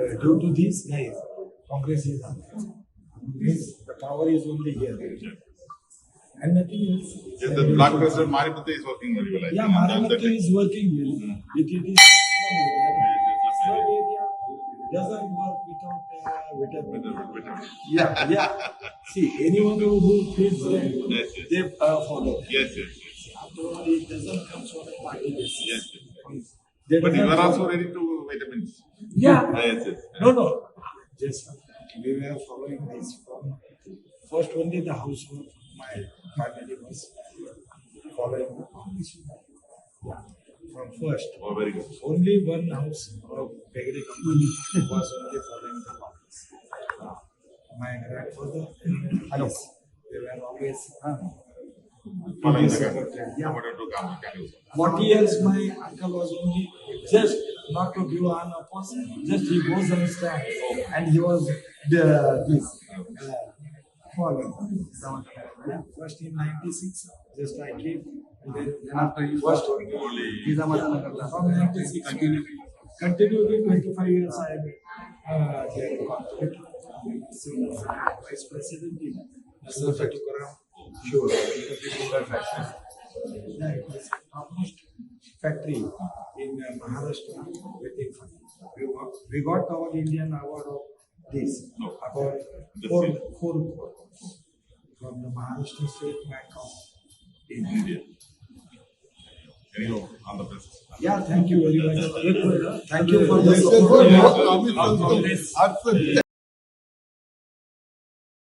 uh, due to these guys, Congress is. Means the power is only here. And nothing else. Yes, the block president Maripati is working very well. I Yeah, think. And then Maranatha the- is working well. It, it is slum area. Doesn't work without uh, vitamin. Yeah, yeah. See, anyone who, who feels them, Yes, yes. they uh, follow. Yes, yes, yes. After all, it doesn't come from a party basis. Yes, yes. They But you are also ready to vitamins. Yeah. Ah, Yes, yes. No, no. Just we were following this from first only the household. My family was following this. Yeah. From first, Oh, very good. only one house of bakery company was only following the Congress. My grandfather, yes, they were always. Uh, Following the Yes, government. sir. Yeah. Promoted to government, can you- 40 years my uncle was only just not to give an oppose, just he goes and stands and he was the this uh, following. First in 96, just I came and then after he first from 96 continue continually 25 years I am uh, there. So, Vice President in Asraf Tukaram. Sure. It was almost factory in uh, Maharashtra waiting for me. We got, we got our Indian award of this, about four, four crores from the Maharashtra State Bank of India. Anyhow, all the best. Yeah, thank you very much. Thank you for the